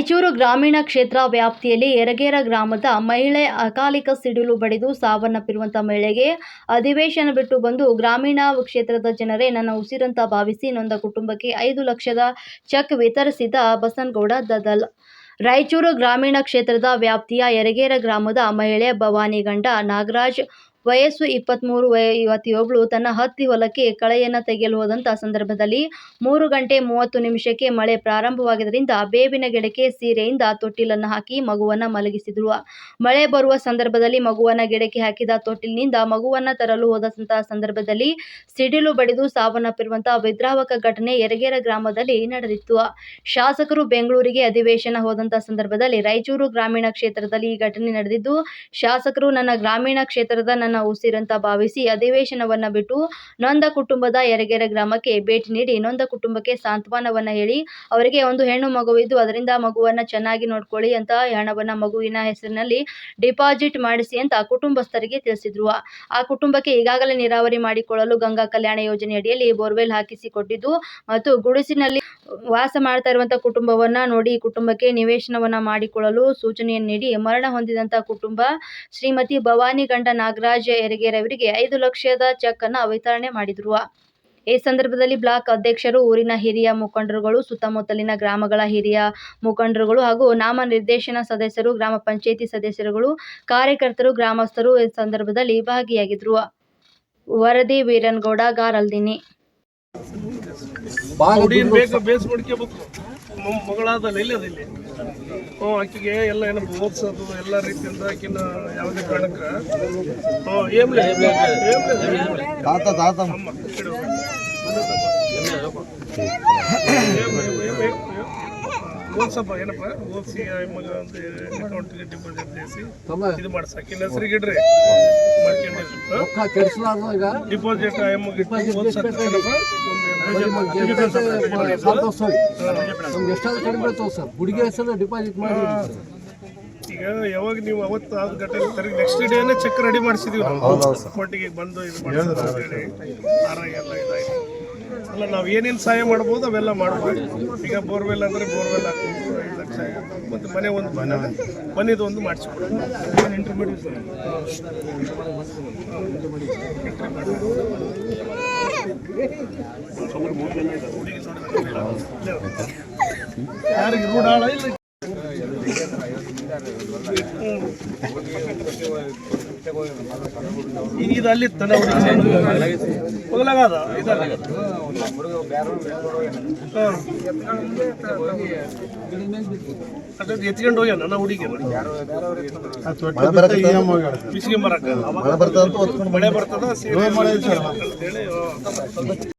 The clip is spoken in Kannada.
ರಾಯಚೂರು ಗ್ರಾಮೀಣ ಕ್ಷೇತ್ರ ವ್ಯಾಪ್ತಿಯಲ್ಲಿ ಎರಗೇರ ಗ್ರಾಮದ ಮಹಿಳೆ ಅಕಾಲಿಕ ಸಿಡಿಲು ಬಡಿದು ಸಾವನ್ನಪ್ಪಿರುವಂತಹ ಮಹಿಳೆಗೆ ಅಧಿವೇಶನ ಬಿಟ್ಟು ಬಂದು ಗ್ರಾಮೀಣ ಕ್ಷೇತ್ರದ ಜನರೇ ನನ್ನ ಉಸಿರಂತ ಭಾವಿಸಿ ನೊಂದ ಕುಟುಂಬಕ್ಕೆ ಐದು ಲಕ್ಷದ ಚೆಕ್ ವಿತರಿಸಿದ ಬಸನಗೌಡ ದದಲ್. ರಾಯಚೂರು ಗ್ರಾಮೀಣ ಕ್ಷೇತ್ರದ ವ್ಯಾಪ್ತಿಯ ಎರಗೇರ ಗ್ರಾಮದ ಮಹಿಳೆ ಭವಾನಿ ಗಂಡ ನಾಗರಾಜ್ ವಯಸ್ಸು ಇಪ್ಪತ್ತ್ಮೂರು ವಯ ಯುವತಿಯೊಬ್ಬಳು ತನ್ನ ಹತ್ತಿ ಹೊಲಕ್ಕೆ ಕಳೆಯನ್ನು ತೆಗೆಯಲು ಹೋದಂಥ ಸಂದರ್ಭದಲ್ಲಿ ಮೂರು ಗಂಟೆ ಮೂವತ್ತು ನಿಮಿಷಕ್ಕೆ ಮಳೆ ಪ್ರಾರಂಭವಾಗಿದ್ದರಿಂದ ಬೇವಿನ ಗಿಡಕ್ಕೆ ಸೀರೆಯಿಂದ ತೊಟ್ಟಿಲನ್ನು ಹಾಕಿ ಮಗುವನ್ನು ಮಲಗಿಸಿದ್ರು. ಮಳೆ ಬರುವ ಸಂದರ್ಭದಲ್ಲಿ ಮಗುವನ್ನು ಗಿಡಕ್ಕೆ ಹಾಕಿದ ತೊಟ್ಟಿಲಿನಿಂದ ಮಗುವನ್ನು ತರಲು ಹೋದಂತಹ ಸಂದರ್ಭದಲ್ಲಿ ಸಿಡಿಲು ಬಡಿದು ಸಾವನ್ನಪ್ಪಿರುವಂತಹ ವಿದ್ರಾವಕ ಘಟನೆ ಯರಗೇರ ಗ್ರಾಮದಲ್ಲಿ ನಡೆದಿತ್ತು. ಶಾಸಕರು ಬೆಂಗಳೂರಿಗೆ ಅಧಿವೇಶನ ಹೋದಂತಹ ಸಂದರ್ಭದಲ್ಲಿ ರಾಯಚೂರು ಗ್ರಾಮೀಣ ಕ್ಷೇತ್ರದಲ್ಲಿ ಈ ಘಟನೆ ನಡೆದಿದ್ದು, ಶಾಸಕರು ನನ್ನ ಗ್ರಾಮೀಣ ಕ್ಷೇತ್ರದ ಉಸಿರಂತ ಭಾವಿಸಿ ಅಧಿವೇಶನವನ್ನ ಬಿಟ್ಟು ನೊಂದ ಕುಟುಂಬದ ಯರಗೆರೆ ಗ್ರಾಮಕ್ಕೆ ಭೇಟಿ ನೀಡಿ ನೊಂದ ಕುಟುಂಬಕ್ಕೆ ಸಾಂತ್ವನವನ್ನ ಹೇಳಿ ಅವರಿಗೆ ಒಂದು ಹೆಣ್ಣು ಮಗುವಿದ್ದು ಅದರಿಂದ ಮಗುವನ್ನ ಚೆನ್ನಾಗಿ ನೋಡ್ಕೊಳ್ಳಿ ಅಂತ ಹಣವನ್ನ ಮಗುವಿನ ಹೆಸರಿನಲ್ಲಿ ಡಿಪಾಸಿಟ್ ಮಾಡಿಸಿ ಅಂತ ಕುಟುಂಬಸ್ಥರಿಗೆ ತಿಳಿಸಿದ್ರು. ಆ ಕುಟುಂಬಕ್ಕೆ ಈಗಾಗಲೇ ನೀರಾವರಿ ಮಾಡಿಕೊಳ್ಳಲು ಗಂಗಾ ಕಲ್ಯಾಣ ಯೋಜನೆ ಅಡಿಯಲ್ಲಿ ಬೋರ್ವೆಲ್ ಹಾಕಿಸಿಕೊಟ್ಟಿದ್ದು ಮತ್ತು ಗುಡಿಸಿನಲ್ಲಿ ವಾಸ ಮಾಡ್ತಾ ಇರುವಂತಹ ಕುಟುಂಬವನ್ನ ನೋಡಿ ಕುಟುಂಬಕ್ಕೆ ನಿವೇಶನವನ್ನ ಮಾಡಿಕೊಳ್ಳಲು ಸೂಚನೆಯನ್ನು ನೀಡಿ ಮರಣ ಹೊಂದಿದಂತ ಕುಟುಂಬ ಶ್ರೀಮತಿ ಭವಾನಿ ಗಂಡ ನಾಗರಾಜ್ ಹೆರಿಗೆರವರಿಗೆ ಐದು ಲಕ್ಷದ ಚೆಕ್ ಅನ್ನು ವಿತರಣೆ ಮಾಡಿದ್ರು. ಈ ಸಂದರ್ಭದಲ್ಲಿ ಬ್ಲಾಕ್ ಅಧ್ಯಕ್ಷರು ಊರಿನ ಹಿರಿಯ ಮುಖಂಡರುಗಳು, ಸುತ್ತಮುತ್ತಲಿನ ಗ್ರಾಮಗಳ ಹಿರಿಯ ಮುಖಂಡರುಗಳು ಹಾಗೂ ನಾಮ ನಿರ್ದೇಶನ ಸದಸ್ಯರು, ಗ್ರಾಮ ಪಂಚಾಯಿತಿ ಸದಸ್ಯರುಗಳು, ಕಾರ್ಯಕರ್ತರು, ಗ್ರಾಮಸ್ಥರು ಈ ಸಂದರ್ಭದಲ್ಲಿ ಭಾಗಿಯಾಗಿದ್ರು. ವರದಿ ವೀರನ್ಗೌಡ, ಗಾರಲ್ದಿನಿ. ಬೇಕು ಬೇಸ್ ಮಾಡ್ಕೋಬೇಕು ಮಗಳಾದಲ್ಲ ಇಲ್ಲಿ. ಅದಿಲ್ಲಿ ಹ್ಞೂ ಆಕಿಗೆ ಎಲ್ಲ ಏನಪ್ಪ ಓದ್ಸೋದು ಎಲ್ಲ ರೀತಿಯಿಂದ ಆಕಿನ ಯಾವುದೇ ಕಾರಣಕ್ಕೆ. ಹ್ಞೂ ಏಮ್ಲೆ ತಾತ ತಾತ. ಅಮ್ಮ ಅಕೌಂಟಿಗೆ ಡಿಪಾಸಿಟ್ చేసి ಹೆಸರಿಗೆ ಇಡ್ರಿ. ರೊಕ್ಕ ಈಗ? ಡಿಪಾಸಿಟ್ ನಮ್ಗೆ ಎಷ್ಟಾದ್ರೂ ಕಡಿಮೆ ಬೀಳ್ತಾವೆ ಸರ್. ಹುಡುಗಿ ಹೆಸರು ಡಿಪಾಸಿಟ್ ಮಾಡಿ ಈಗ ಯಾವಾಗ ನೀವು ಅವತ್ತು ಆದ ಘಟನೆ ತರಗಿ ನೆಕ್ಸ್ಟ್ ಡೇನೇ ಚೆಕ್ ರೆಡಿ ಮಾಡಿಸಿದೀವಿ ಕೋರ್ಟಿಗೆ ಬಂದು ಇದು ಮಾಡಿಸೋದು ಅಂತೇಳಿ ಆರಾಗಿ ಎಲ್ಲ ಇದಾಯ್ತು. ಅಲ್ಲ ನಾವು ಏನೇನು ಸಹಾಯ ಮಾಡ್ಬೋದು ಅವೆಲ್ಲ ಮಾಡ್ಬೋದು. ಈಗ ಬೋರ್ವೆಲ್ ಅಂದರೆ ಬೋರ್ವೆಲ್ ಹಾಕ್ಬೋದು ಐದು ಲಕ್ಷ ಮತ್ತು ಮನೆ ಒಂದು ಮನೆ ಮನೆದು ಒಂದು ಮಾಡಿಸ್ಕೊಡೋದು. ಏನು ಇಂಟರ್ಮೀಡಿಯೇಟ್ ಯಾರಿಗೆ ರೂಢಾಳ ಇಲ್ಲ. ಈಗ ಇದು ಅಲ್ಲಿ ಹೋಗ್ಲಾಗದ ಅದ್ ಎತ್ಕೊಂಡು ಹೋಗ್ಯಾನ ಹುಡುಗಿ? ಮಳೆ ಬರ್ತದ ಬಿಸಿಗೆ ಮರಕ್ಕ ಮಳೆ ಬರ್ತದ